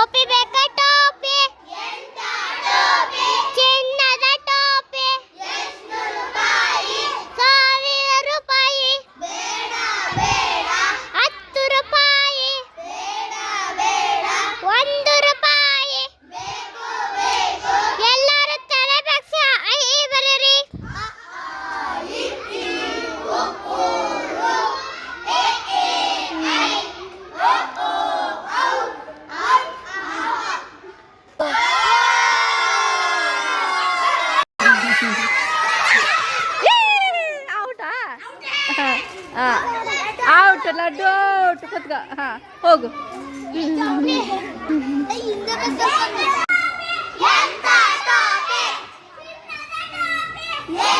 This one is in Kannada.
टोपी ಔಟಾ ಔಟ್ ಲಡ್ಡು ಔಟ್ ಕುತ್ಕ. ಹಾ ಹೋಗು. Yeah!